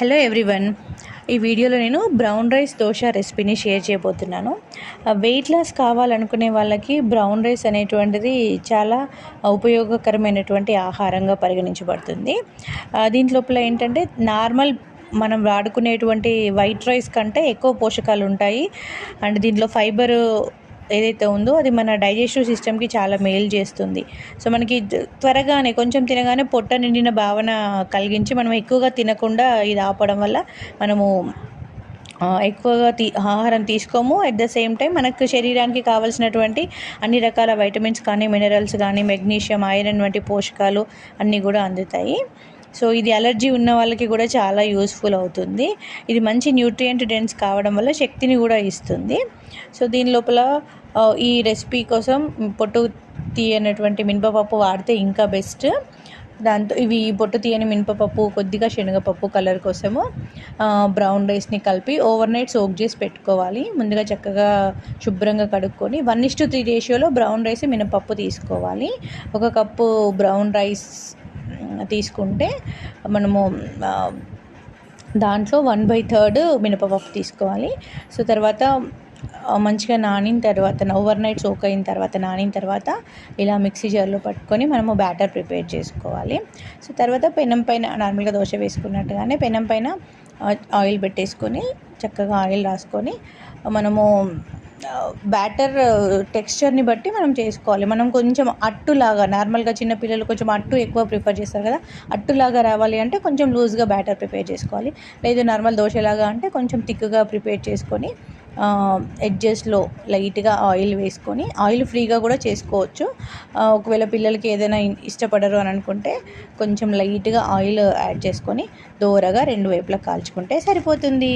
Hello everyone. ఈ వీడియోలో నేను బ్రౌన్ రైస్ దోశ రెసిపీని షేర్ చేయబోతున్నాను. వెయిట్ లాస్ కావాలనుకునే వాళ్ళకి బ్రౌన్ రైస్ అనేటువంటిది చాలా ఉపయోగకరమైనటువంటి ఆహారంగా పరిగణించబడుతుంది. ఆ, దీంట్లోపల ఏంటంటే నార్మల్ మనం వాడుకునేటువంటి వైట్ రైస్ కంటే ఎక్కువ పోషకాలు ఉంటాయి. అండ్ దీంట్లో ఫైబర్ ఏదైతే ఉందో అది మన డైజెస్టివ్ సిస్టమ్కి చాలా మేలు చేస్తుంది. సో మనకి త్వరగానే కొంచెం తినగానే పొట్ట నిండిన భావన కలిగించి మనం ఎక్కువగా తినకుండా ఇది ఆపడం వల్ల మనము ఎక్కువగా తీ ఆహారం తీసుకోము. అట్ ద సేమ్ టైం మనకు శరీరానికి కావాల్సినటువంటి అన్ని రకాల వైటమిన్స్ కానీ మినరల్స్ కానీ మెగ్నీషియం ఐరన్ వంటి పోషకాలు అన్నీ కూడా అందుతాయి. సో ఇది అలర్జీ ఉన్న వాళ్ళకి కూడా చాలా యూస్ఫుల్ అవుతుంది. ఇది మంచి న్యూట్రియంట్ డెన్స్ కావడం వల్ల శక్తిని కూడా ఇస్తుంది. సో దీని లోపల ఈ రెసిపీ కోసం పొట్టు తీయనటువంటి మినపప్పు వాడితే ఇంకా బెస్ట్ దాంతో ఇవి పొట్టు తీయని మినపప్పు కొద్దిగా శనగపప్పు కలర్ కోసము బ్రౌన్ రైస్ని కలిపి ఓవర్ నైట్ సోక్ చేసి పెట్టుకోవాలి. ముందుగా చక్కగా శుభ్రంగా కడుక్కొని వన్ ఇస్ టు త్రీ రేషియోలో బ్రౌన్ రైస్ మినపప్పు తీసుకోవాలి. ఒక కప్పు బ్రౌన్ రైస్ తీసుకుంటే మనము దాంట్లో వన్ బై థర్డ్ మినపప్పు తీసుకోవాలి. సో తర్వాత మంచిగా నానిన తర్వాత ఓవర్ నైట్ సోక్ అయిన తర్వాత నానిన తర్వాత ఇలా మిక్సీ జార్లో పట్టుకొని మనము బ్యాటర్ ప్రిపేర్ చేసుకోవాలి. సో తర్వాత పెనం పైన నార్మల్గా దోశ వేసుకున్నట్టుగానే పెనం పైన ఆయిల్ పెట్టేసుకొని చక్కగా ఆయిల్ రాసుకొని మనము బ్యాటర్ టెక్స్చర్ని బట్టి మనం చేసుకోవాలి. మనం కొంచెం అట్టులాగా నార్మల్గా చిన్న పిల్లలు కొంచెం అట్టు ఎక్కువ ప్రిఫర్ చేస్తారు కదా అట్టులాగా రావాలి అంటే కొంచెం లూజ్గా బ్యాటర్ ప్రిపేర్ చేసుకోవాలి. లేదు నార్మల్ దోశలాగా అంటే కొంచెం థిక్గా ప్రిపేర్ చేసుకొని ఎడ్జెస్లో లైట్గా ఆయిల్ వేసుకొని ఆయిల్ ఫ్రీగా కూడా చేసుకోవచ్చు. ఒకవేళ పిల్లలకి ఏదైనా ఇష్టపడరు అని అనుకుంటే కొంచెం లైట్గా ఆయిల్ యాడ్ చేసుకొని దోరగా రెండు వైపులా కాల్చుకుంటే సరిపోతుంది.